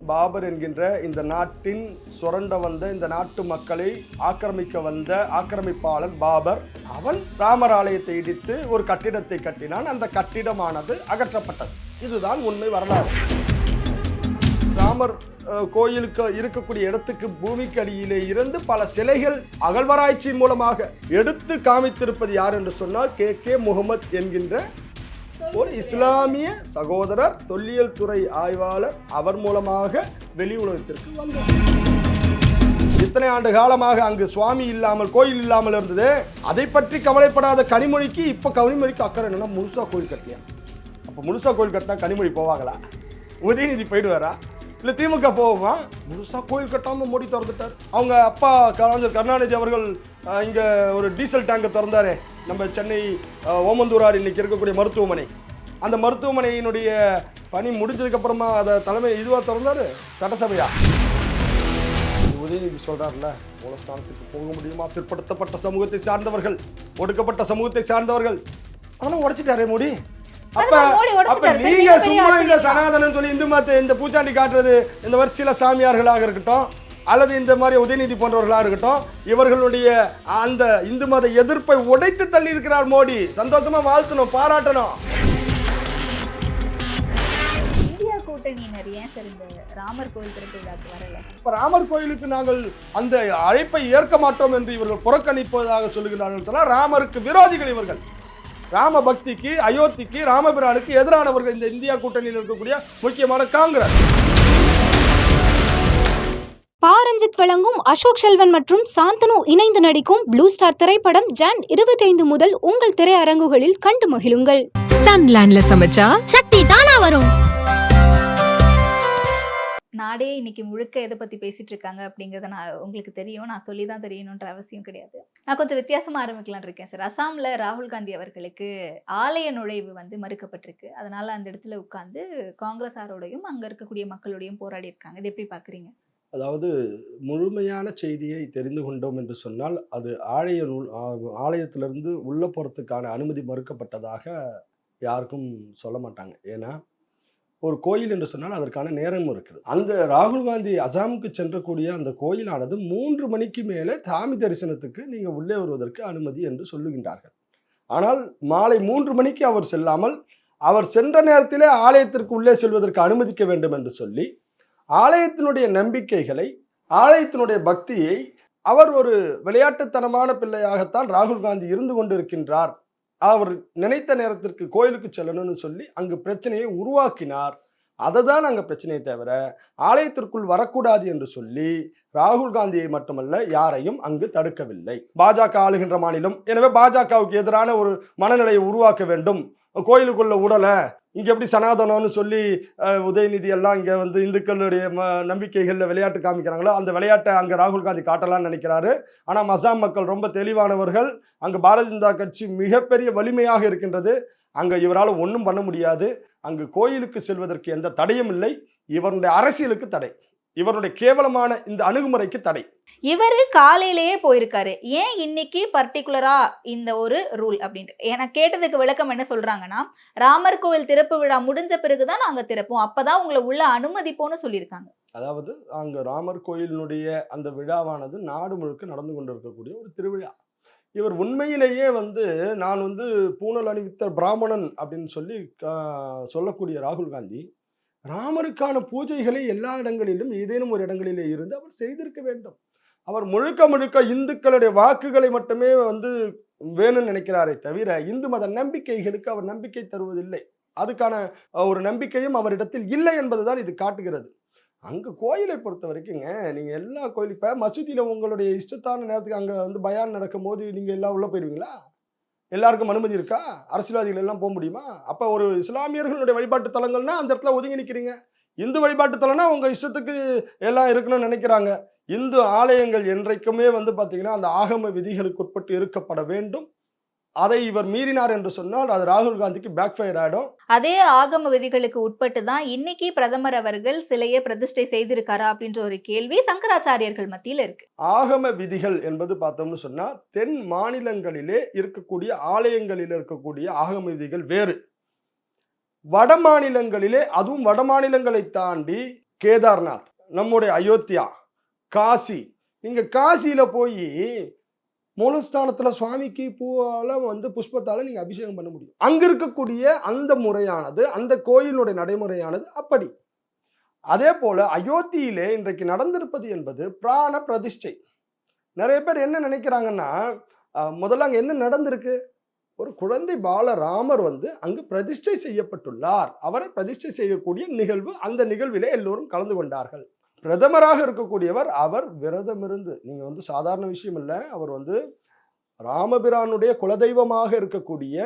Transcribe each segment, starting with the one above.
பாபர் என்கின்ற இந்த நாட்டின் சுரண்ட வந்த இந்த நாட்டு மக்களை ஆக்கிரமிக்க வந்த ஆக்கிரமிப்பாளன் பாபர் அவன் ராமர் ஆலயத்தை இடித்து ஒரு கட்டிடத்தை கட்டினான். அந்த கட்டிடமானது அகற்றப்பட்டது. இதுதான் உண்மை வரலாறு. ராமர் கோயிலுக்கு இருக்கக்கூடிய இடத்துக்கு பூமிக்கு அடியிலே இருந்து பல சிலைகள் அகழ்வராய்ச்சி மூலமாக எடுத்து காமித்திருப்பது யார் என்று சொன்னால் கே. கே. முகமது என்கின்ற ஒரு இஸ்லாமிய சகோதரர் தொல்லியல் துறை ஆய்வாளர் அவர் மூலமாக வெளி உலகத்திற்கு வந்தார். இத்தனை ஆண்டு காலமாக அங்கு சுவாமி இல்லாமல் கோயில் இல்லாமல் இருந்தது. அதை பற்றி கவலைப்படாத கனிமொழிக்கு இப்போ கனிமொழிக்கு அக்கறை என்னன்னா முழுசா கோயில் கட்டியா? அப்போ முழுசா கோயில் கட்டினா கனிமொழி போவாங்களா? உதயநிதி போயிடுவாரா? இல்லை திமுக போவோமா முழுசாக கோயில் கட்டாமல் மோடி திறந்துட்டார். அவங்க அப்பா கலைஞர் கருணாநிதி அவர்கள் இங்கே இங்க ஒரு டீசல் டேங்கை திறந்தாரே. நம்ம சென்னை ஓமந்தூரார் இன்னைக்கு இருக்கக்கூடிய மருத்துவமனை. அந்த மருத்துவமனையினுடைய பணி முடிஞ்சதுக்கு அப்புறமா அதை தலைமை இதுவாக திறந்தாரு? சட்டசபையா? உதயநிதி சொல்றாருல மூலஸ்தானத்துக்கு போக முடியுமா? பிற்படுத்தப்பட்ட சமூகத்தை சார்ந்தவர்கள் ஒடுக்கப்பட்ட சமூகத்தை சார்ந்தவர்கள். அதெல்லாம் உடைச்சிட்டாரே மோடி. அப்ப அப்ப நீங்க சும்மா இந்த. சனாதனம் சொல்லி இந்து மத இந்த பூச்சாண்டி காட்டுறது இந்த மாதிரி சில சாமியார்களாக இருக்கட்டும் அல்லது இந்த மாதிரி உதயநிதி போன்றவர்களாக இருக்கட்டும் இவர்களுடைய அந்த இந்து மத எதிர்ப்பை உடைத்து தள்ளி இருக்கிறார் மோடி. சந்தோஷமா வாழ்த்தணும் பாராட்டணும். இந்தியா கூட்டணியினர் ஏன் சார் இந்த ராமர் கோயில் திறப்பு விழாக்கு வரல? இப்ப ராமர் கோயிலுக்கு நாங்கள் அந்த அழைப்பை ஏற்க மாட்டோம் என்று இவர்கள் புறக்கணிப்பதாக சொல்லுகிறார்கள் சொன்னால் ராமருக்கு விரோதிகள் இவர்கள். ராம பக்திக்கு அயோத்திக்கு ராமபிரானுக்கு எதிரானவர்கள் இந்த இந்தியா கூட்டணியில் இருக்கக்கூடிய முக்கியமான காங்கிரஸ். பாரஞ்சித் வழங்கும் அசோக் செல்வன் மற்றும் சாந்தனு இணைந்து நடிக்கும் ப்ளூ ஸ்டார் திரைப்படம் ஜான் இருபத்தைந்து முதல் உங்கள் திரையரங்குகளில் கண்டு மகிழுங்கள். சன்லேண்ட்ல சமைச்சா? சக்தி தானா வரும். நாடே இன்னைக்கு முழுக்க எதை பத்தி பேசிட்டு இருக்காங்க அப்படிங்கறத நான் உங்களுக்கு தெரியும். நான் சொல்லி தான் தெரியணுன்ற அவசியம் கிடையாது. நான் கொஞ்சம் வித்தியாசமா ஆரம்பிக்கலாம்னு இருக்கேன் சார். அசாம்ல ராகுல் காந்தி அவர்களுக்கு ஆலய நுழைவு வந்து மறுக்கப்பட்டிருக்கு. அதனால அந்த இடத்துல உட்கார்ந்து காங்கிரஸாரோடையும் அங்க இருக்கக்கூடிய மக்களோடையும் போராடி இருக்காங்க இது எப்படி பாக்குறீங்க அதாவது முழுமையான செய்தியை தெரிந்து கொண்டோம் என்று சொன்னால் அது ஆலய நூல் ஆலயத்திலிருந்து உள்ள போகிறதுக்கான அனுமதி மறுக்கப்பட்டதாக யாருக்கும் சொல்ல மாட்டாங்க. ஏன்னா ஒரு கோயில் என்று சொன்னால் அதற்கான நேரமும் இருக்குது. அந்த ராகுல் காந்தி அசாமுக்கு சென்றக்கூடிய அந்த கோயிலானது மூன்று மணிக்கு மேலே சாமி தரிசனத்துக்கு நீங்கள் உள்ளே வருவதற்கு அனுமதி என்று சொல்லுகின்றார்கள். ஆனால் மாலை மூன்று மணிக்கு அவர் செல்லாமல் அவர் சென்ற நேரத்திலே ஆலயத்திற்கு உள்ளே செல்வதற்கு அனுமதிக்க வேண்டும் என்று சொல்லி ஆலயத்தினுடைய நம்பிக்கைகளை ஆலயத்தினுடைய பக்தியை அவர் ஒரு விளையாட்டுத்தனமான பிள்ளையாகத்தான் ராகுல் காந்தி இருந்து கொண்டிருக்கின்றார். அவர் நினைத்த நேரத்திற்கு கோயிலுக்கு செல்லணும்னு சொல்லி அங்கு பிரச்சனையை உருவாக்கினார். அதை தான் அங்கே பிரச்சனையை தவிர ஆலயத்திற்குள் வரக்கூடாது என்று சொல்லி ராகுல் காந்தியை மட்டுமல்ல யாரையும் அங்கு தடுக்கவில்லை. பாஜக ஆளுகின்ற மாநிலம். எனவே பாஜகவுக்கு எதிரான ஒரு மனநிலையை உருவாக்க வேண்டும். கோயிலுக்குள்ள உடலை இங்கே எப்படி சனாதனம்னு சொல்லி உதயநிதி எல்லாம் இங்கே வந்து இந்துக்களுடைய ம நம்பிக்கைகளில் விளையாட்டு காமிக்கிறாங்களோ அந்த விளையாட்டை அங்கே ராகுல் காந்தி காட்டலாம்னு நினைக்கிறாரு. ஆனால் மசாம் மக்கள் ரொம்ப தெளிவானவர்கள். அங்கே பாரதிய ஜனதா கட்சி மிகப்பெரிய வலிமையாக இருக்கின்றது. அங்கே இவரால் ஒன்றும் பண்ண முடியாது. அங்கு கோயிலுக்கு செல்வதற்கு எந்த தடையும் இல்லை. இவருடைய அரசியலுக்கு தடை. இவருடைய கேவலமான இந்த அணுகுமுறைக்கு தடை. இவரு காலையிலேயே போயிருக்காரு. ஏன் இன்னைக்கு பர்டிகுலரா இந்த ஒரு ரூல் அப்படின்ட்டு? எனக்கு கேட்டதுக்கு விளக்கம் என்ன சொல்றாங்கன்னா ராமர் கோவில் திறப்பு விழா முடிஞ்ச பிறகுதான் நாங்க திறப்போம். அப்பதான் உங்களை உள்ள அனுமதிப்போம்னு சொல்லியிருக்காங்க. அதாவது அங்க ராமர் கோயிலினுடைய அந்த விழாவானது நாடு முழுக்க நடந்து கொண்டிருக்கக்கூடிய ஒரு திருவிழா. இவர் உண்மையிலேயே வந்து நான் வந்து பூணல் அணிவித்த பிராமணன் அப்படின்னு சொல்லி சொல்லக்கூடிய ராகுல் காந்தி ராமருக்கான பூஜைகளை எல்லா இடங்களிலும் ஏதேனும் ஒரு இடங்களிலே இருந்து அவர் செய்திருக்க வேண்டும். அவர் முழுக்க முழுக்க இந்துக்களுடைய வாக்குகளை மட்டுமே வந்து வேணும்னு நினைக்கிறாரே தவிர இந்து மத நம்பிக்கைகளுக்கு அவர் நம்பிக்கை தருவதில்லை. அதுக்கான ஒரு நம்பிக்கையும் அவரிடத்தில் இல்லை என்பதுதான் இது காட்டுகிறது. அங்கே கோயிலை பொறுத்த வரைக்குங்க நீங்கள் எல்லா கோயிலும் இப்போ மசூதியில் உங்களுடைய இஷ்டத்தான நேரத்துக்கு அங்கே வந்து பயான் நடக்கும் போது நீங்கள் எல்லாம் உள்ளே போயிடுவீங்களா எல்லாருக்கும் அனுமதி இருக்கா? அரசியல்வாதிகள் எல்லாம் போக முடியுமா? அப்போ ஒரு இஸ்லாமியர்களுடைய வழிபாட்டு தலங்கள்னா அந்த இடத்துல ஒதுங்கி நிற்கிறீங்க இந்து வழிபாட்டு தலம்னா உங்கள் இஷ்டத்துக்கு எல்லாம் இருக்கணும்னு நினைக்கிறாங்க. இந்து ஆலயங்கள் என்றைக்குமே வந்து பார்த்தீங்கன்னா அந்த ஆகம விதிகளுக்கு உட்பட்டு இருக்கப்பட வேண்டும். அதை இவர் மீறினார் என்று சொன்னால் அது ராகுல் காந்திக்கு பேக் ஃபயர் ஆகிடும் அதே ஆகம விதிகளுக்கு உட்பட்டு தான் இன்னைக்கு பிரதமர் அவர்கள் சிலையை பிரதிஷ்டை செய்திருக்காரா அப்படின்ற ஒரு கேள்வி சங்கராச்சாரியர்கள் மத்தியில இருக்கு. ஆகம விதிகள் என்பது பார்த்தோம்னு சொன்னா தென் மாநிலங்களிலே இருக்கக்கூடிய ஆலயங்களில் இருக்கக்கூடிய ஆகம விதிகள் வேறு. வட மாநிலங்களிலே அதுவும் வட மாநிலங்களை தாண்டி கேதார்நாத் நம்முடைய அயோத்தியா காசி. நீங்க காசியில போய் மூலஸ்தானத்தில் சுவாமிக்கு பூவால் வந்து புஷ்பத்தால் நீங்கள் அபிஷேகம் பண்ண முடியும். அங்கே இருக்கக்கூடிய அந்த முறையானது அந்த கோயிலுடைய நடைமுறையானது அப்படி. அதே போல் அயோத்தியிலே இன்றைக்கு நடந்திருப்பது என்பது பிராண பிரதிஷ்டை. நிறைய பேர் என்ன நினைக்கிறாங்கன்னா முதல்ல அங்கே என்ன நடந்திருக்கு? ஒரு குழந்தை பாலராமர் வந்து அங்கு பிரதிஷ்டை செய்யப்பட்டுள்ளார். அவரை பிரதிஷ்டை செய்யக்கூடிய நிகழ்வு அந்த நிகழ்விலே எல்லோரும் கலந்து கொண்டார்கள். பிரதமராக இருக்கக்கூடியவர் அவர் விரதமிருந்து. நீங்கள் வந்து சாதாரண விஷயம் இல்லை. அவர் வந்து ராமபிரானுடைய குலதெய்வமாக இருக்கக்கூடிய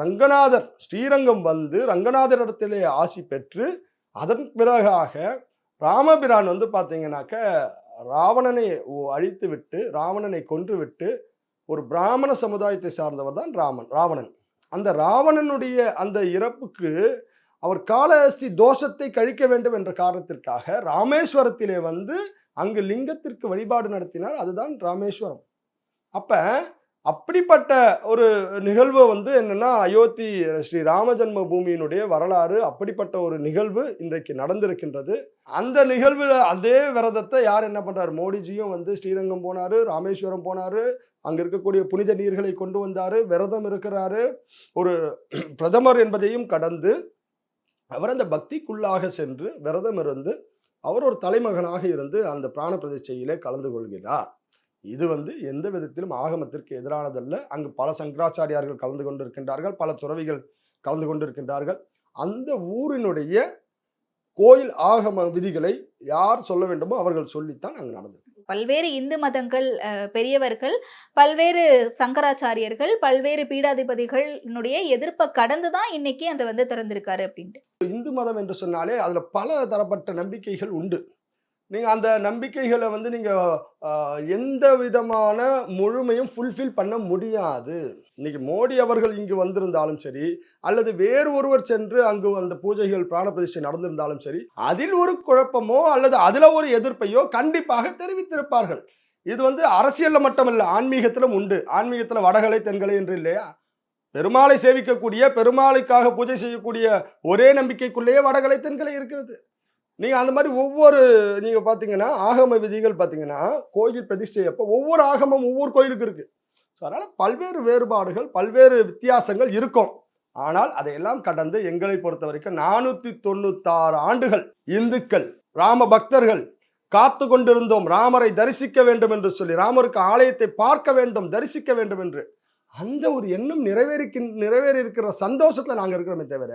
ரங்கநாதர் ஸ்ரீரங்கம் வந்து ரங்கநாதரிடத்திலே ஆசி பெற்று அதன் பிறகாக ராமபிரான் வந்து பார்த்தீங்கன்னாக்க ராவணனை அழித்து விட்டு ராவணனை கொன்று விட்டு ஒரு பிராமண சமுதாயத்தை சார்ந்தவர் தான் ராமன் ராவணன். அந்த ராவணனுடைய அந்த இறப்புக்கு அவர் காலஹஸ்தி தோஷத்தை கழிக்க வேண்டும் என்ற காரணத்திற்காக ராமேஸ்வரத்திலே வந்து அங்கு லிங்கத்திற்கு வழிபாடு நடத்தினார். அதுதான் ராமேஸ்வரம். அப்ப அப்படிப்பட்ட ஒரு நிகழ்வு வந்து என்னன்னா அயோத்தி ஸ்ரீ ராமஜன்ம பூமியினுடைய வரலாறு அப்படிப்பட்ட ஒரு நிகழ்வு இன்றைக்கு நடந்திருக்கின்றது. அந்த நிகழ்வில் அதே விரதத்தை யார் என்ன பண்றாரு? மோடிஜியும் வந்து ஸ்ரீரங்கம் போனாரு ராமேஸ்வரம் போனாரு அங்கே இருக்கக்கூடிய புனித நீர்களை கொண்டு வந்தாரு விரதம் இருக்கிறாரு. ஒரு பிரதமர் என்பதையும் கடந்து அவர் அந்த பக்திக்குள்ளாக சென்று விரதம் இருந்து அவர் ஒரு தலைமகனாக இருந்து அந்த பிராண பிரதிஷ்டையிலே கலந்து கொள்கிறார். இது வந்து எந்த விதத்திலும் ஆகமத்திற்கு எதிரானதல்ல. அங்கு பல சங்கராச்சாரியார்கள் கலந்து கொண்டிருக்கின்றார்கள் பல துறவிகள் கலந்து கொண்டிருக்கின்றார்கள். அந்த ஊரினுடைய கோயில் ஆகம விதிகளை யார் சொல்ல வேண்டுமோ அவர்கள் சொல்லித்தான் அங்கு நடந்தது பல்வேறு இந்து மதங்கள் பெரியவர்கள் பல்வேறு சங்கராச்சாரியர்கள் பல்வேறு பீடாதிபதிகளினுடைய எதிர்ப்பை கடந்து தான் இன்னைக்கு அந்த வந்து திறந்திருக்காரு அப்படின்ட்டு. இந்து மதம் என்று சொன்னாலே அதில் பல தரப்பட்ட நம்பிக்கைகள் உண்டு. நீங்கள் அந்த நம்பிக்கைகளை வந்து நீங்கள் எந்த விதமான முழுமையும் ஃபுல்ஃபில் பண்ண முடியாது. இன்னைக்கு மோடி அவர்கள் இங்கு வந்திருந்தாலும் சரி அல்லது வேறு ஒருவர் சென்று அங்கு அந்த பூஜைகள் பிராண பிரதிஷ்டை நடந்திருந்தாலும் சரி அதில் ஒரு குழப்பமோ அல்லது அதில் ஒரு எதிர்ப்பையோ கண்டிப்பாக தெரிவித்திருப்பார்கள். இது வந்து அரசியலில் மட்டுமல்ல ஆன்மீகத்திலும் உண்டு. ஆன்மீகத்தில் வடகலை தென்கலை என்று இல்லையா? பெருமாளை சேவிக்கக்கூடிய பெருமாளுக்காக பூஜை செய்யக்கூடிய ஒரே நம்பிக்கைக்குள்ளேயே வடகலை தென்கலை இருக்கிறது. நீங்கள் அந்த மாதிரி ஒவ்வொரு நீங்கள் பார்த்தீங்கன்னா ஆகம விதிகள் பார்த்தீங்கன்னா கோயில் பிரதிஷ்டை அப்போ ஒவ்வொரு ஆகமம் ஒவ்வொரு கோயிலுக்கு இருக்குது ஸோ அதனால் பல்வேறு வேறுபாடுகள் பல்வேறு வித்தியாசங்கள் இருக்கும். ஆனால் அதையெல்லாம் கடந்து எங்களை பொறுத்த வரைக்கும் நானூற்றி தொண்ணூத்தாறு ஆண்டுகள் இந்துக்கள் ராம பக்தர்கள் காத்து கொண்டிருந்தோம். ராமரை தரிசிக்க வேண்டும் என்று சொல்லி ராமருக்கு ஆலயத்தை பார்க்க வேண்டும் தரிசிக்க வேண்டும் என்று. அந்த ஒரு எண்ணம் நிறைவேறிக்கின் நிறைவேறி இருக்கிற சந்தோஷத்தில் நாங்கள் இருக்கிறோமே தவிர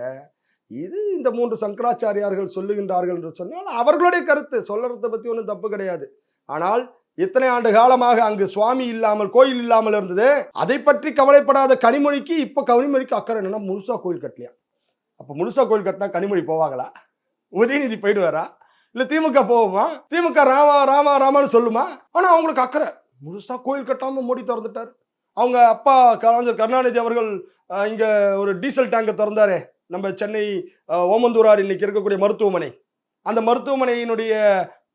இது இந்த மூன்று சங்கராச்சாரியார்கள் சொல்லுகின்றார்கள் என்று சொன்னால் அவர்களுடைய கருத்து. சொல்லறதை பற்றி ஒன்றும் தப்பு கிடையாது. ஆனால் இத்தனை ஆண்டு காலமாக அங்கு சுவாமி இல்லாமல் கோயில் இல்லாமல் இருந்தது. அதை பற்றி கவலைப்படாத கனிமொழிக்கு இப்போ கனிமொழிக்கு அக்கறை என்னன்னா முழுசா கோயில் கட்டலையா? அப்போ முழுசா கோயில் கட்டினா கனிமொழி போவாங்களா? உதயநிதி போயிடுவாரா? இல்லை திமுக போகுமா? திமுக ராமா ராமா ராமான்னு சொல்லுமா? ஆனால் அவங்களுக்கு அக்கறை. முழுசா கோயில் கட்டாமல் மோடி திறந்துட்டார். அவங்க அப்பா கலைஞர் கருணாநிதி அவர்கள் இங்கே ஒரு டீசல் டேங்கை திறந்தாரே. நம்ம சென்னை ஓமந்தூரார் இன்னைக்கு இருக்கக்கூடிய மருத்துவமனை. அந்த மருத்துவமனையினுடைய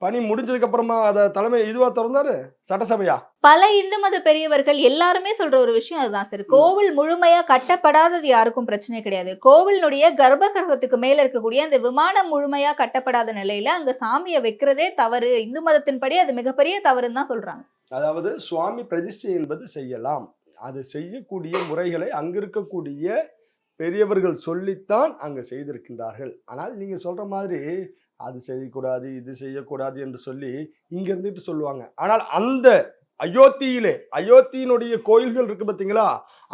பணி முடிஞ்சதுக்கு அப்புறமா அதை தலைமை இதுவா திறந்தாரு? சட்டசபையா? பல இந்து மத பெரியவர்கள் எல்லாருமே சொல்ற ஒரு விஷயம் அதுதான் சார். கோவில் முழுமையா கட்டப்படாதது யாருக்கும் பிரச்சனை கிடையாது. கோவிலினுடைய கர்ப்ப கிரகத்துக்கு மேல இருக்கக்கூடிய அந்த விமானம் முழுமையா கட்டப்படாத நிலையில அங்க சாமியை வைக்கிறதே தவறு. இந்து மதத்தின்படி அது மிகப்பெரிய தவறுன்னு தான் சொல்றாங்க. அதாவது சுவாமி பிரதிஷ்டை என்பது செய்யலாம். அது செய்யக்கூடிய முறைகளை அங்க இருக்கக்கூடிய பெரியவர்கள் சொல்லித்தான் அங்கே செய்திருக்கின்றார்கள். ஆனால் நீங்கள் சொல்கிற மாதிரி அது செய்யக்கூடாது இது செய்யக்கூடாது என்று சொல்லி இங்கே இருந்துட்டு சொல்லுவாங்க. ஆனால் அந்த அயோத்தியிலே அயோத்தியினுடைய கோயில்கள் இருக்கு பார்த்தீங்களா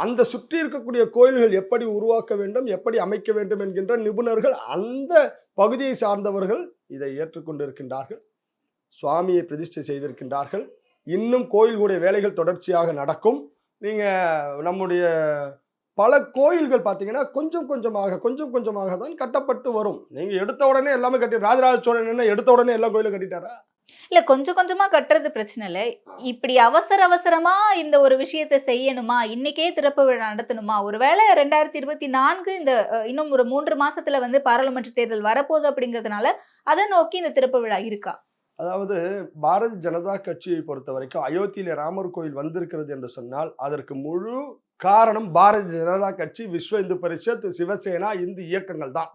அந்த சுற்றி இருக்கக்கூடிய கோயில்கள் எப்படி உருவாக்க வேண்டும் எப்படி அமைக்க வேண்டும் என்கின்ற நிபுணர்கள் அந்த பகுதியை சார்ந்தவர்கள் இதை ஏற்றுக்கொண்டிருக்கின்றார்கள். சுவாமியை பிரதிஷ்டை செய்திருக்கின்றார்கள். இன்னும் கோயில்களுடைய வேலைகள் தொடர்ச்சியாக நடக்கும். நீங்கள் நம்முடைய பல கோயில்கள் பார்த்தீங்கன்னா கொஞ்சம் கொஞ்சமாக கொஞ்சம் கொஞ்சமாக தான் கட்டப்பட்டு வரும். நீங்க எடுத்த உடனே எல்லாமே கட்டி ராஜராஜ சோழன் என்ன எடுத்த உடனே எல்லா கோயிலும் கட்டிட்டாரா? இல்ல கொஞ்சம் கொஞ்சமா கட்டுறது பிரச்சனை இல்ல. இப்படி அவசர அவசரமா இந்த ஒரு விஷயத்தை செய்யணுமா? இன்னைக்கே திறப்பு விழா நடத்தணுமா? ஒருவேளை ரெண்டாயிரத்தி இருபத்தி நான்கு இந்த இன்னும் ஒரு மூன்று மாசத்துல வந்து பாராளுமன்ற தேர்தல் வரப்போகுது அப்படிங்கிறதுனால அதை நோக்கி இந்த திறப்பு விழா இருக்கா? அதாவது பாரதிய ஜனதா கட்சியை பொறுத்த வரைக்கும் அயோத்தியில ராமர் கோயில் வந்திருக்கிறது என்று சொன்னால் அதற்கு முழு காரணம் பாரதிய ஜனதா கட்சி விஸ்வ இந்து பரிஷத் சிவசேனா இந்து இயக்கங்கள் தான்.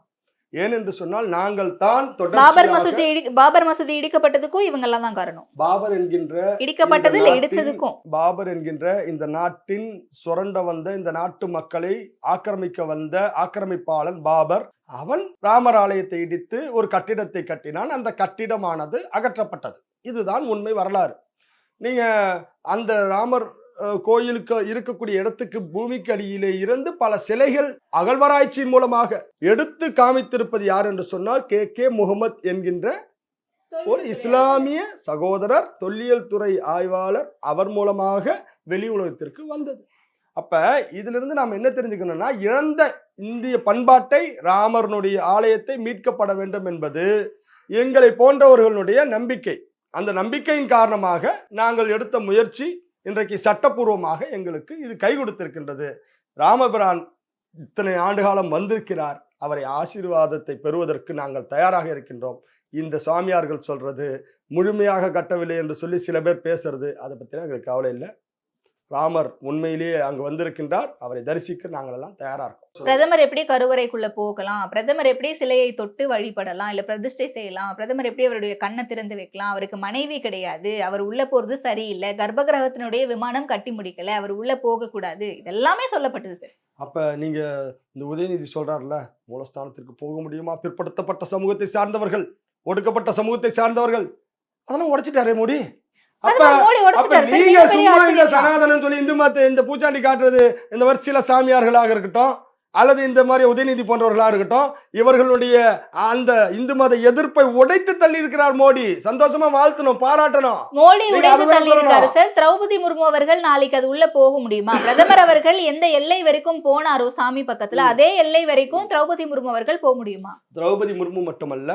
ஏனென்று சொன்னால் நாங்கள் தான் பாபர் மசூதி பாபர் மசூதி இடிக்கப்பட்டதுக்கும் இவங்க எல்லாம் தான் காரணம். பாபர் என்கின்ற இடிக்கப்பட்டது இல்ல இடிச்சதுக்கும் பாபர் என்கின்ற இந்த நாட்டின் சுரண்ட வந்த இந்த நாட்டு மக்களை ஆக்கிரமிக்க வந்த ஆக்கிரமிப்பாளன் பாபர் அவன் ராமர் ஆலயத்தை இடித்து ஒரு கட்டிடத்தை கட்டினான். அந்த கட்டிடமானது அகற்றப்பட்டது. இதுதான் உண்மை வரலாறு. நீங்க அந்த ராமர் கோயிலுக்கு இருக்கக்கூடிய இடத்துக்கு பூமிக்கு அடியிலே இருந்து பல சிலைகள் அகழ்வாராய்ச்சி மூலமாக எடுத்து காமித்திருப்பது யார் என்று சொன்னால் கே. கே. முகமது என்கின்ற ஒரு இஸ்லாமிய சகோதரர் தொல்லியல் துறை ஆய்வாளர் அவர் மூலமாக வெளி உலகத்திற்கு வந்தது. அப்ப இதிலிருந்து நாம் என்ன தெரிஞ்சுக்கணும்னா இழந்த இந்திய பண்பாட்டை ராமர்னுடைய ஆலயத்தை மீட்கப்பட வேண்டும் என்பது எங்களை போன்றவர்களுடைய நம்பிக்கை. அந்த நம்பிக்கையின் காரணமாக நாங்கள் எடுத்த முயற்சி இன்றைக்கு சட்டப்பூர்வமாக எங்களுக்கு இது கை கொடுத்திருக்கின்றது. ராமபிரான் இத்தனை ஆண்டுகாலம் வந்திருக்கிறார். அவரை ஆசீர்வாதத்தை பெறுவதற்கு நாங்கள் தயாராக இருக்கின்றோம். இந்த சாமியார்கள் சொல்றது முழுமையாக கட்டவில்லை என்று சொல்லி சில பேர் பேசுறது. அதை பற்றின எங்களுக்கு கவலை இல்லை. ராமர் உண்மையிலேயே அங்கு வந்திருக்கின்றார். அவரை தரிசிக்க நாங்கள் எல்லாம் தயாரா இருக்கோம். பிரதமர் எப்படி கருவறைக்குள்ள போகலாம்? பிரதமர் எப்படி சிலையை தொட்டு வழிபடலாம்? இல்ல பிரதிஷ்டை செய்யலாம்? பிரதமர் எப்படி அவருடைய கண்ணை திறந்து வைக்கலாம்? அவருக்கு மனைவி கிடையாது. அவர் உள்ள போறது சரியில்லை. கர்ப்பகிரகத்தினுடைய விமானம் கட்டி முடிக்கல. அவர் உள்ள போக கூடாது. இதெல்லாமே சொல்லப்பட்டது சார் அப்ப நீங்க இந்த உதயநிதி சொல்றாருல மூலஸ்தானத்திற்கு போக முடியுமா? பிற்படுத்தப்பட்ட சமூகத்தை சார்ந்தவர்கள் ஒடுக்கப்பட்ட சமூகத்தை சார்ந்தவர்கள். அதெல்லாம் உடைச்சிட்டாரே மோடி. நீங்க சும்மா இந்த. சனாதனம் சொல்லி இந்து மத்த இந்த பூச்சாண்டி காட்டுறது இந்த மாதிரி சில சாமியார்களாக இருக்கட்டும் அல்லது இந்த மாதிரி உதயநிதி போன்றவர்களாக இருக்கட்டும் இவர்களுடைய அந்த இந்து மத எதிர்ப்பை உடைத்து தள்ளி இருக்கிறார் மோடி சந்தோஷமா வாழ்த்தணும் பாராட்டணும் மோடி அதுதான் தள்ளி இருக்காரு. சார் திரௌபதி முர்மு அவர்கள் நாளைக்கு அது உள்ள போக முடியுமா பிரதமர் அவர்கள் எந்த எல்லை வரைக்கும் போனாரோ சாமி பக்கத்துல. அதே எல்லை வரைக்கும் திரௌபதி முர்மு அவர்கள் போக முடியுமா திரௌபதி முர்மு மட்டுமல்ல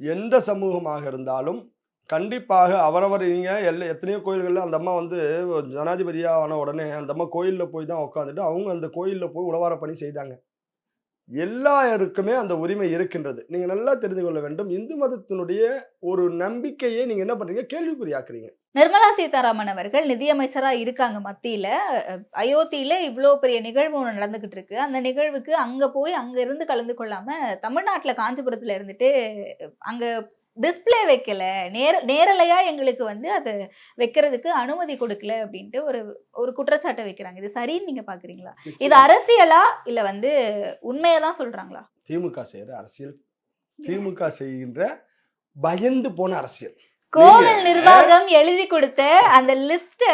எந்த சமூகமாக இருந்தாலும் கண்டிப்பாக அவரவர் இவங்க எல்லா எத்தனையோ கோயில்களில் அந்த அம்மா வந்து ஜனாதிபதியாக ஆன உடனே அந்த அம்மா கோயிலில் போய் தான் உட்காந்துட்டு அவங்க அந்த கோயிலில் போய் உழவார பணி செய்தாங்க. எல்லாருக்குமே அந்த உரிமை இருக்கின்றது. நீங்கள் நல்லா தெரிந்து கொள்ள வேண்டும். இந்து மதத்தினுடைய ஒரு நம்பிக்கையை நீங்கள் என்ன பண்றீங்க? கேள்விக்குறியாக்குறீங்க. நிர்மலா சீதாராமன் அவர்கள் நிதியமைச்சராக இருக்காங்க மத்தியில். அயோத்தியில் இவ்வளோ பெரிய நிகழ்வு ஒன்று நடந்துக்கிட்டு இருக்கு. அந்த நிகழ்வுக்கு அங்கே போய் அங்கே இருந்து கலந்து கொள்ளாமல் தமிழ்நாட்டில் காஞ்சிபுரத்தில் இருந்துட்டு அங்கே டிஸ்ப்ளே வைக்கல. நேர நேரலையா எங்களுக்கு வந்து அதை வைக்கிறதுக்கு அனுமதி கொடுக்கல அப்படின்ட்டு ஒரு ஒரு குற்றச்சாட்டை வைக்கிறாங்க. இது சரின்னு நீங்க பாக்குறீங்களா? இது அரசியலா இல்ல வந்து உண்மையை தான் சொல்றாங்களா? திமுக செய்யற அரசியல். திமுக செய்கின்ற பயந்து போன அரசியல். கோவில் நிர்வாகம் எழுதி கொடுத்த அந்த லிஸ்ட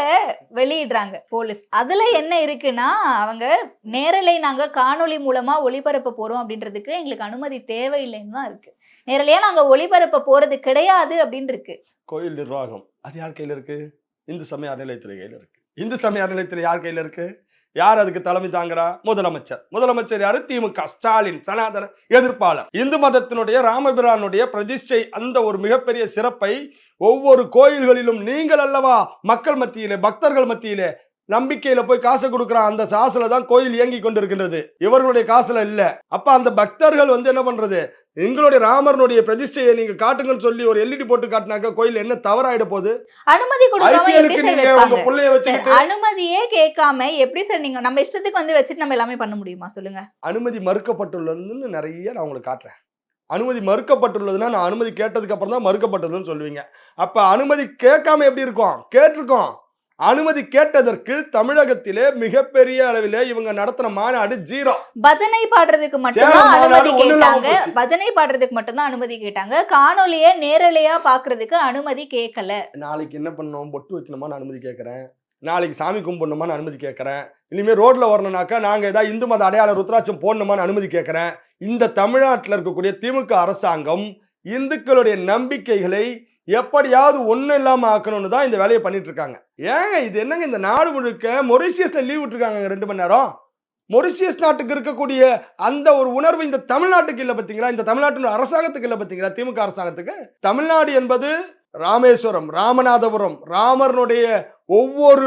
வெளியிடுறாங்க போலீஸ். அதுல என்ன இருக்குன்னா அவங்க நேரலை நாங்க காணொளி மூலமா ஒளிபரப்ப போறோம் அப்படின்றதுக்கு எங்களுக்கு அனுமதி தேவையில்லைன்னு தான் இருக்கு. நேரலையா நாங்க ஒளிபரப்ப போறது கிடையாது அப்படின்னு இருக்கு. கோயில் நிர்வாகம். அது யார் கையில இருக்கு? இந்து சமய அறநிலையத்துறை கையில இருக்கு. இந்து சமய அறநிலையத்துறை யார் கையில இருக்கு? யார் அதுக்கு தலைமை தாங்குறா? முதலமைச்சர். முதலமைச்சர் யாரு? திமுக ஸ்டாலின் சனாதன எதிர்ப்பாளர். இந்து மதத்தினுடைய ராமபிரானுடைய பிரதிஷ்டை அந்த ஒரு மிகப்பெரிய சிறப்பை ஒவ்வொரு கோயில்களிலும் நீங்கள் அல்லவா மக்கள் மத்தியிலே பக்தர்கள் மத்தியிலே நம்பிக்கையில போய் காசு கொடுக்குறான். அந்த காசுல தான் கோயில் இயங்கி கொண்டிருக்கின்றது. இவர்களுடைய காசுல இல்ல. அப்ப அந்த பக்தர்கள் வந்து என்ன பண்றது? எங்களுடைய ராமரனுடைய பிரதிஷ்டையை நீங்க காட்டுங்கன்னு சொல்லி ஒரு எல்இடி போட்டு காட்டினாக்க கோயில் என்ன தவறாயிட போகுது? அனுமதி கொடுக்காம எப்படி சார் உங்க புள்ளைய வச்சுக்கிட்டு அனுமதியே கேட்காம எப்படி சார் நீங்க நம்ம இஷ்டத்துக்கு வந்து வச்சுட்டு நம்ம எல்லாமே பண்ண முடியுமா? சொல்லுங்க. அனுமதி மறுக்கப்பட்டுள்ளதுன்னு நிறைய நான் உங்களுக்கு காட்டுறேன். அனுமதி மறுக்கப்பட்டுள்ளதுன்னா நான் அனுமதி கேட்டதுக்கு அப்புறம் தான் மறுக்கப்பட்டதுன்னு சொல்லுவீங்க. அப்ப அனுமதி கேட்காம எப்படி இருக்கும்? கேட்டிருக்கோம். அனுமதி கேட்டதற்கு தமிழகத்திலே மிகப்பெரிய அளவிலே இவங்க நடத்தின மாநாடு ஜீரோ. பஜனை பாடுறதுக்கு மட்டும்தான் அனுமதி கேட்டாங்க. பஜனை பாடுறதுக்கு மட்டும்தான் அனுமதி கேட்டாங்க. காணொலிய நேரலையா பாக்குறதுக்கு அனுமதி கேட்கல. நாளைக்கு என்ன பண்ணணும்? பொட்டு வைக்கணுமான்னு அனுமதி கேட்குறேன். நாளைக்கு சாமி கும்பிடணுமான்னு அனுமதி கேட்குறேன். இனிமேல் ரோட்ல வரணும்னாக்கா நாங்கள் ஏதாவது இந்து மத அடையாள ருத்ராட்சம் போடணுமான்னு அனுமதி கேட்குறேன். இந்த தமிழ்நாட்டில் இருக்கக்கூடிய திமுக அரசாங்கம் இந்துக்களுடைய நம்பிக்கைகளை எப்படியாவது ஒன்றும் இல்லாமல் ஆக்கணும்னு தான் இந்த வேலையை பண்ணிட்டு இருக்காங்க. ஏங்க இது என்னங்க இந்த நாடு முழுக்க மொரிஷியஸில் லீவ் விட்டுருக்காங்க ரெண்டு மணி நேரம்? மொரிஷியஸ் நாட்டுக்கு இருக்கக்கூடிய அந்த ஒரு உணர்வு இந்த தமிழ்நாட்டுக்கு இல்லை பார்த்தீங்களா இந்த தமிழ்நாட்டின் அரசாங்கத்துக்கு இல்லை பார்த்தீங்களா திமுக அரசாங்கத்துக்கு? தமிழ்நாடு என்பது ராமேஸ்வரம் ராமநாதபுரம் ராமர்னுடைய ஒவ்வொரு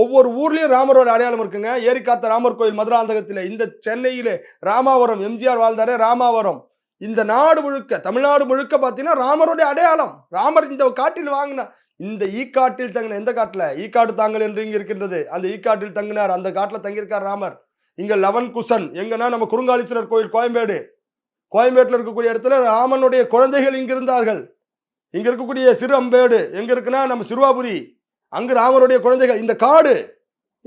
ஒவ்வொரு ஊர்லேயும் ராமரோட அடையாளம் இருக்குங்க. ஏரிக்காத்த ராமர் கோயில் மதுராந்தகத்தில் இந்த சென்னையில் ராமாவரம் எம்ஜிஆர் வாழ்ந்தாரே ராமாவரம். இந்த நாடு முழுக்க தமிழ்நாடு முழுக்க பார்த்தீங்கன்னா ராமருடைய அடையாளம். ராமர் இந்த காட்டில் வாங்கின இந்த ஈக்காட்டில் தங்கின எந்த ஈ ஈக்காடு தாங்கல் என்று இங்கே இருக்கின்றது. அந்த ஈக்காட்டில் தங்கினார் அந்த காட்டில் தங்கியிருக்கார் ராமர். இங்கே லவன் குசன் எங்கன்னா நம்ம குறுங்காலீஸ்வரர் கோயில் கோயம்பேடு. கோயம்பேட்டில் இருக்கக்கூடிய இடத்துல ராமனுடைய குழந்தைகள் இங்கே இருந்தார்கள். இங்கே இருக்கக்கூடிய சிறு அம்பேடு எங்கே இருக்குன்னா நம்ம சிறுவாபுரி. அங்கு ராமருடைய குழந்தைகள் இந்த காடு.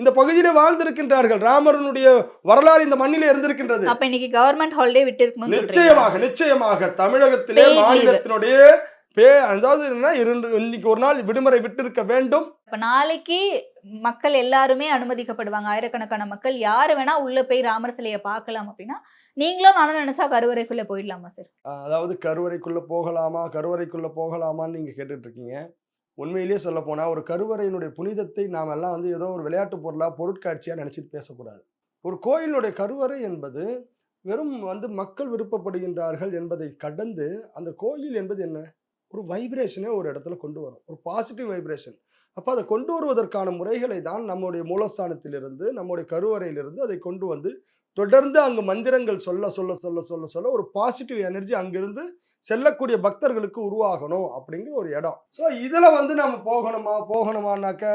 இந்த பகுதியிலே வாழ்ந்திருக்கின்றார்கள். ராமரனுடைய வரலாறு இந்த மண்ணிலே இருந்திருக்கின்றது. அப்ப இன்னைக்கு கவர்மெண்ட் ஹாலிடே விட்டு நிச்சயமாக நிச்சயமாக தமிழகத்திலே. மாநிலத்தினுடைய பே அதாவது என்னன்னா இரண்டு இன்னைக்கு ஒரு நாள் விடுமுறை விட்டிருக்க வேண்டும். இப்ப நாளைக்கு மக்கள் எல்லாருமே அனுமதிக்கப்படுவாங்க. ஆயிரக்கணக்கான மக்கள் யாரு வேணா உள்ள போய் ராமர் சிலையை பார்க்கலாம் அப்படின்னா நீங்களும் நானும் நினைச்சா கருவறைக்குள்ள போயிடலாமா சார் அதாவது கருவறைக்குள்ள போகலாமா கருவறைக்குள்ள போகலாமான்னு நீங்க கேட்டுட்டு இருக்கீங்க. உண்மையிலேயே சொல்ல ஒரு கருவறையினுடைய புனிதத்தை நாம் எல்லாம் வந்து ஏதோ ஒரு விளையாட்டு பொருளாக பொருட்காட்சியாக நினச்சிட்டு பேசக்கூடாது. ஒரு கோயிலுடைய கருவறை என்பது வெறும் வந்து மக்கள் விருப்பப்படுகின்றார்கள் என்பதை கடந்து அந்த கோயில் என்பது என்ன? ஒரு வைப்ரேஷனை ஒரு இடத்துல கொண்டு வரும். ஒரு பாசிட்டிவ் வைப்ரேஷன் அப்போ அதை கொண்டு வருவதற்கான முறைகளை தான் நம்முடைய மூலஸ்தானத்திலிருந்து நம்முடைய கருவறையிலிருந்து அதை கொண்டு வந்து தொடர்ந்து அங்கு மந்திரங்கள் சொல்ல சொல்ல சொல்ல சொல்ல சொல்ல ஒரு பாசிட்டிவ் எனர்ஜி அங்கிருந்து செல்லக்கூடிய பக்தர்களுக்கு உருவாகணும் அப்படிங்கிற ஒரு இடம். ஸோ இதில் வந்து நம்ம போகணுமா? போகணுமானாக்க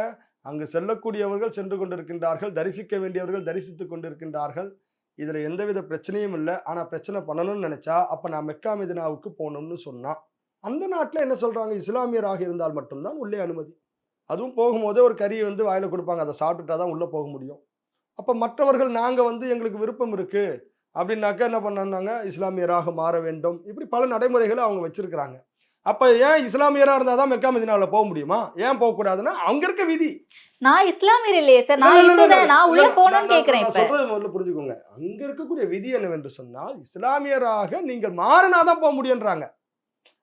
அங்கு செல்லக்கூடியவர்கள் சென்று கொண்டிருக்கின்றார்கள் தரிசிக்க வேண்டியவர்கள் தரிசித்து கொண்டிருக்கின்றார்கள். இதில் எந்தவித பிரச்சனையும் இல்லை. ஆனால் பிரச்சனை பண்ணணும்னு நினச்சா அப்போ நான் மெக்கா மெதினாவுக்கு போகணும்னு சொன்னான் அந்த நாட்டில் என்ன சொல்கிறாங்க இஸ்லாமியராக இருந்தால் மட்டும்தான் உள்ளே அனுமதி. அதுவும் போகும்போதே ஒரு கறியை வந்து வாயில் கொடுப்பாங்க. அதை சாப்பிட்டுட்டா தான் உள்ளே போக முடியும். அப்போ மற்றவர்கள் நாங்கள் வந்து எங்களுக்கு விருப்பம் இருக்குது அப்படின்னாக்கா என்ன பண்ணாங்க இஸ்லாமியராக மாற வேண்டும். இப்படி பல நடைமுறைகளை அவங்க வச்சிருக்கிறாங்க. அப்போ ஏன் இஸ்லாமியராக இருந்தால் தான் மெக்கா மதினாவில் போக முடியுமா? ஏன் போகக்கூடாதுன்னா அங்கே இருக்க விதி. நான் இஸ்லாமியர் இல்லையே சார். நான் தான் நான் உள்ள போகணும்னு இப்ப. சொல்றது முதல்ல புரிஞ்சுக்கோங்க. அங்க இருக்கக்கூடிய விதி என்னவென்று சொன்னால் இஸ்லாமியராக நீங்கள் மாறினாதான் போக முடியுன்றாங்க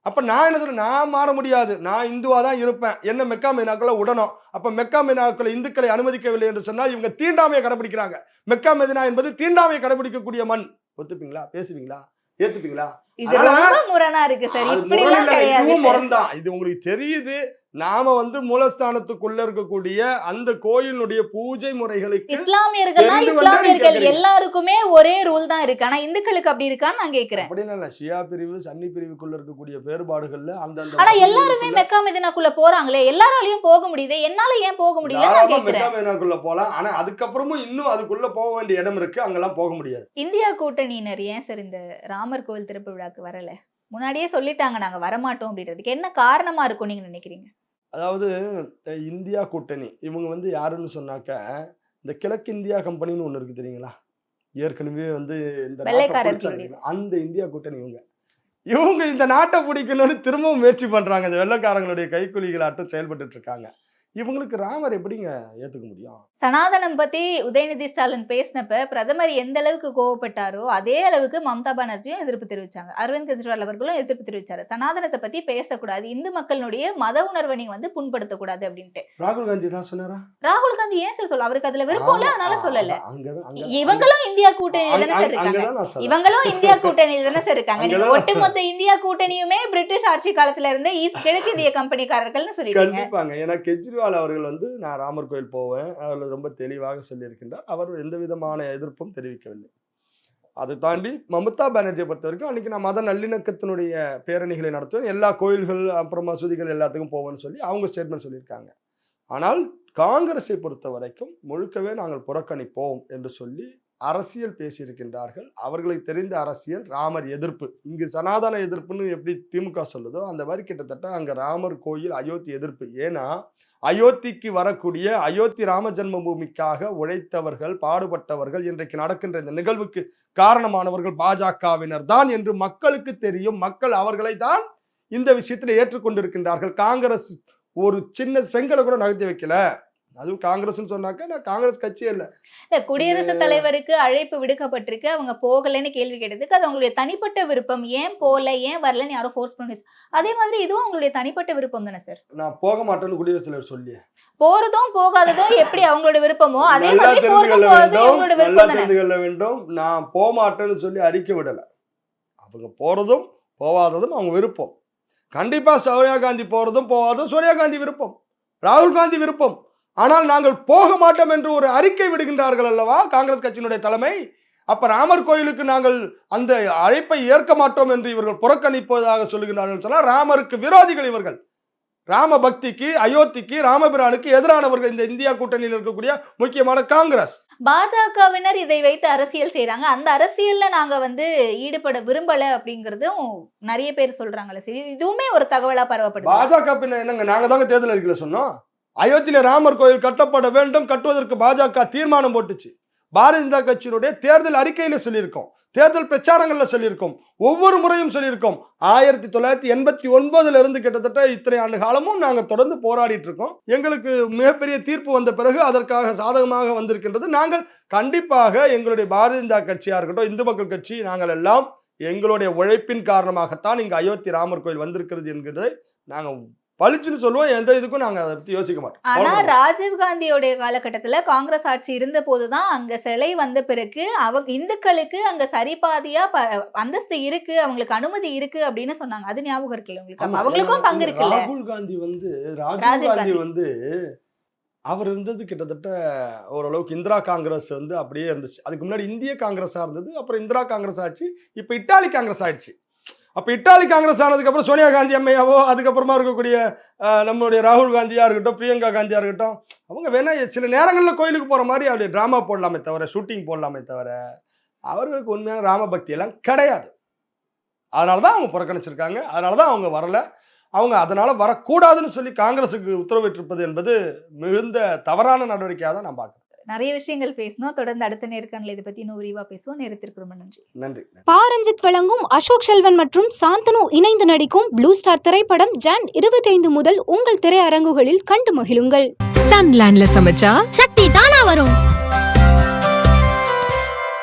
அப்ப நான் என்ன சொல்றேன்? நான் மாற முடியாது. நான் இந்துவா தான் இருப்பேன். என்ன மெக்கா மெதினாக்களை விடணும் அப்ப மெக்கா மெதினாக்களை இந்துக்களை அனுமதிக்கவில்லை என்று சொன்னால் இவங்க தீண்டாமையை கடைபிடிக்கிறாங்க மெக்கா மெதினா என்பது தீண்டாமையை கடைபிடிக்கக்கூடிய மண். ஒத்துப்பீங்களா பேசுவீங்களா? ஏத்துப்பீங்களா? இது முரணா இருக்கு சார். இதுவும். முரண்தான். இது உங்களுக்கு தெரியுது. நாம வந்து மூலஸ்தானத்துக்குள்ள இருக்கக்கூடிய அந்த கோயிலுடைய பூஜை முறைகளுக்கு இஸ்லாமியர்கள் கேக்குறீங்க. எல்லாருக்குமே ஒரே ரூல் தான் இருக்கு. ஆனா இந்துக்களுக்கு அப்படி இருக்கான்னு நான் கேக்குறேன். அப்படின்னு இல்ல ஷியா பிரிவு சன்னி பிரிவுக்குள்ள இருக்கக்கூடிய வேறுபாடுகள்ல அந்தந்த ஆனா எல்லாருமே மெக்கா மெதினாக்குள்ள போறாங்களே. எல்லாராலையும் போக முடியுது? என்னால ஏன் போக முடியல மெக்கா மெதினாக்குள்ள போலாம். ஆனா அதுக்கப்புறமும் இன்னும் அதுக்குள்ள போக வேண்டிய இடம் இருக்கு. அங்கெல்லாம் போக முடியாது. இந்தியா கூட்டணியினர் ஏன் சார் இந்த ராமர் கோவில் திறப்பு விழாக்கு வரல? முன்னாடியே சொல்லிட்டாங்க நாங்க வரமாட்டோம் அப்படின்றதுக்கு. என்ன காரணமா இருக்கும் நீங்க நினைக்கிறீங்க? அதாவது இந்தியா கூட்டணி. இவங்க வந்து யாருன்னு சொன்னாக்க இந்த கிழக்கிந்தியா கம்பெனின்னு ஒண்ணு இருக்கு தெரியுங்களா? ஏற்கனவே வந்து இந்த. அந்த இந்தியா கூட்டணி இவங்க. இவங்க இந்த நாட்டை பிடிக்கணும்னு திரும்பவும் முயற்சி பண்றாங்க. இந்த வெள்ளைக்காரங்களுடைய கைக்கூலிகளாட்டம் செயல்பட்டுட்டு இருக்காங்க. இவங்களுக்கு ராமர் எப்படிங்க ஏத்துக்க முடியும்? சனாதனம் பத்தி உதயநிதி ஸ்டாலின் பேசினப்ப பிரதமர் எந்த அளவுக்கு கோவப்பட்டாரோ அதே அளவுக்கு மம்தா பானர்ஜியும் எதிர்ப்பு தெரிவிச்சாங்க. அரவிந்த் கெஜ்ரிவால் அவர்களும் எதிர்ப்பு தெரிவிச்சாரு. சனாதனத்தை பத்தி பேசக்கூடாது. இந்து மக்களுடைய மத உணர்வை நீங்க வந்து புண்படுத்தக்கூடாது அப்படின்ட்டு. ராகுல் காந்தி தான் சொன்னாரா? ராகுல் காந்தி ஏன் சார் சொல்ல அவருக்கு அதுல விருப்பம் இல்ல அதனால சொல்லல. இவங்களும் இந்தியா கூட்டணியில அங்க- தானே சார் இருக்காங்க. இவங்களும் இந்தியா கூட்டணியில தானே சார் இருக்காங்க. நீங்க ஒட்டுமொத்த இந்தியா கூட்டணியுமே பிரிட்டிஷ் ஆட்சி காலத்துல இருந்தே ஈஸ்ட் கிழக்கு இந்திய கம்பெனிக்காரர்கள்னு கண்டிப்பாங்க. ஏன்னா கெஜ்ரிவால் அவர்கள் வந்து நான் ராமர் கோயில் போவேன். அதில் ரொம்ப தெளிவாக சொல்லியிருக்கின்றார். அவர் எந்த விதமான எதிர்ப்பும் தெரிவிக்கவில்லை. அதை தாண்டி மம்தா பானர்ஜியை பொறுத்த வரைக்கும் அன்னைக்கு நான் மத நல்லிணக்கத்தினுடைய பேரணிகளை நடத்துவேன். எல்லா கோயில்கள் அப்புறம் மசூதிகள் எல்லாத்துக்கும் போவேன்னு சொல்லி அவங்க ஸ்டேட்மெண்ட் சொல்லியிருக்காங்க. ஆனால் காங்கிரஸை பொறுத்த வரைக்கும் முழுக்கவே நாங்கள் புறக்கணிப்போம் என்று சொல்லி அரசியல் பேசியிருக்கின்றார்கள். அவர்களுக்கு தெரிந்த அரசியல் ராமர் எதிர்ப்பு. இங்கு சனாதன எதிர்ப்புன்னு எப்படி திமுக சொல்லுதோ அந்த மாதிரி கிட்டத்தட்ட அங்கே ராமர் கோயில் அயோத்தி எதிர்ப்பு. ஏன்னா அயோத்திக்கு வரக்கூடிய அயோத்தி ராம ஜென்மபூமிக்காக உழைத்தவர்கள் பாடுபட்டவர்கள் இன்றைக்கு நடக்கின்ற இந்த நிகழ்வுக்கு காரணமானவர்கள் பாஜகவினர் தான் என்று மக்களுக்கு தெரியும். மக்கள் அவர்களை தான் இந்த விஷயத்தில் ஏற்றுக்கொண்டிருக்கின்றார்கள். காங்கிரஸ் ஒரு சின்ன செங்கலை கூட நகர்த்தி வைக்கல. அதுவும் காங்கிரஸ்னு சொன்னாக்க நான் காங்கிரஸ் கட்சியே இல்லை. இல்ல குடியரசுத் தலைவருக்கு அழைப்பு விடுக்கப்பட்டிருக்கு. அவங்க போகலைன்னு கேள்வி கேட்டதுக்கு அது அவங்களுடைய தனிப்பட்ட விருப்பம். ஏன் போகல ஏன் வரலன்னு யாரோ ஃபோர்ஸ் பண்ணி அதே மாதிரி இதுவும் அவங்களுடைய தனிப்பட்ட விருப்பம் தானே சார் நான் போக மாட்டேன்னு குடியரசுத் தலைவர் சொல்லி. போறதும் போகாததும் எப்படி அவங்களோட விருப்பமோ? அதே மாதிரி போறதும் போகாததும் நல்லா விருப்பம் தானே? தெரிந்து கொள்ள வேண்டும். நான் போக மாட்டேன்னு சொல்லி அறிக்கை விடலை. அவங்க போறதும் போகாததும் அவங்க விருப்பம். கண்டிப்பா சோனியா காந்தி போறதும் போகாததும் சோனியா காந்தி விருப்பம். ராகுல் காந்தி விருப்பம். ஆனால் நாங்கள் போக மாட்டோம் என்று ஒரு அறிக்கை விடுகின்றார்கள் அல்லவா? காங்கிரஸ் கட்சியினுடைய தலைமை. அப்ப ராமர் கோயிலுக்கு நாங்கள் அந்த அழைப்பை ஏற்க மாட்டோம் என்று இவர்கள் புறக்கணிப்பதாக சொல்லுகிறார்கள் சொன்னால் ராமருக்கு விரோதிகள் இவர்கள். ராம பக்திக்கு அயோத்திக்கு ராமபிரானுக்கு எதிரானவர்கள் இந்த இந்தியா கூட்டணியில் இருக்கக்கூடிய முக்கியமான காங்கிரஸ். பாஜகவினர் இதை வைத்து அரசியல் செய்றாங்க. அந்த அரசியல்ல நாங்க வந்து ஈடுபட விரும்பல அப்படிங்கறதும் நிறைய பேர் சொல்றாங்கல்ல. சரி இதுவுமே ஒரு தகவலா பரவப்படுது. பாஜக பின்ன என்னங்க? நாங்க தாங்க தேர்தல் அறிக்கையில சொன்னோம். அயோத்தியில ராமர் கோயில் கட்டப்பட வேண்டும் கட்டுவதற்கு பாஜக தீர்மானம் போட்டுச்சு. பாரதிய ஜனதா கட்சியினுடைய தேர்தல் அறிக்கையில சொல்லியிருக்கோம். தேர்தல் பிரச்சாரங்கள்ல சொல்லியிருக்கோம். ஒவ்வொரு முறையும் சொல்லியிருக்கோம். ஆயிரத்தி தொள்ளாயிரத்தி எண்பத்தி ஒன்பதுல இருந்து கிட்டத்தட்ட இத்தனை ஆண்டு காலமும் நாங்கள் தொடர்ந்து போராடிட்டு இருக்கோம். எங்களுக்கு மிகப்பெரிய தீர்ப்பு வந்த பிறகு அதற்காக சாதகமாக வந்திருக்கின்றது. நாங்கள் கண்டிப்பாக எங்களுடைய பாரதிய ஜனதா கட்சியா இருக்கட்டும் இந்து மக்கள் கட்சி நாங்கள் எல்லாம் எங்களுடைய உழைப்பின் காரணமாகத்தான் இங்கு அயோத்தி ராமர் கோயில் வந்திருக்கிறது என்கிறதை நாங்கள் பளிச்சுன்னு சொல்லுவோம் எந்த இதுக்கும் நாங்க அதை பத்தி யோசிக்க மாட்டோம். ஆனா அவ்வளவுதான். ராஜீவ் காந்தியோடைய காலகட்டத்துல காங்கிரஸ் ஆட்சி இருந்த போதுதான் அங்க சிலை வந்த பிறகு அவங்க இந்துக்களுக்கு அங்க சரிபாதியா அந்தஸ்து இருக்கு அவங்களுக்கு அனுமதி இருக்கு அப்படின்னு சொன்னாங்க. அது ஞாபகம் இருக்குல்ல உங்களுக்கு? அவங்களுக்கும் பங்கு இருக்குல்ல? ராகுல் காந்தி வந்து ராஜீவ் காந்தி. வந்து அவர் இருந்தது கிட்டத்தட்ட ஓரளவுக்கு இந்திரா காங்கிரஸ் வந்து அப்படியே இருந்துச்சு. அதுக்கு முன்னாடி இந்திய காங்கிரஸா இருந்தது அப்புறம் இந்திரா காங்கிரஸ் ஆச்சு இப்போ இட்டாலி காங்கிரஸ் ஆயிடுச்சு. அப்போ இட்டாலி காங்கிரஸ் ஆனதுக்கப்புறம் சோனியா காந்தி அம்மையாவோ அதுக்கப்புறமா இருக்கக்கூடிய நம்மளுடைய ராகுல் காந்தியாக இருக்கட்டும் பிரியங்கா காந்தியாக இருக்கட்டும் அவங்க வேணா சில நேரங்களில் கோயிலுக்கு போகிற மாதிரி அவருடைய ட்ராமா போடலாமே தவிர ஷூட்டிங் போடலாமே தவிர அவர்களுக்கு உண்மையான ராம பக்தி எல்லாம் கிடையாது. அதனால தான் அவங்க புறக்கணிச்சிருக்காங்க. அதனால தான் அவங்க வரலை. அவங்க அதனால் வரக்கூடாதுன்னு சொல்லி காங்கிரஸுக்கு உத்தரவிட்டிருப்பது என்பது மிகுந்த தவறான நடவடிக்கையாக தான் நான் பார்க்குறேன். நிறைய விஷயங்கள் பேசணும் தொடர்ந்து அடுத்த நேர்காணல இதை பத்தி இன்னும் விரிவா பேசுவோம். நேரத்திற்கு ரொம்ப நன்றி. நன்றி. பாரஞ்சித் வழங்கும் அசோக் செல்வன் மற்றும் சாந்தனு இணைந்து நடிக்கும் ப்ளூ ஸ்டார் திரைப்படம் ஜான் இருபத்தைந்து முதல் உங்கள் திரையரங்குகளில் கண்டு மகிழுங்கள். சன்லேண்ட்ல சமைச்சா சக்தி தானா வரும்.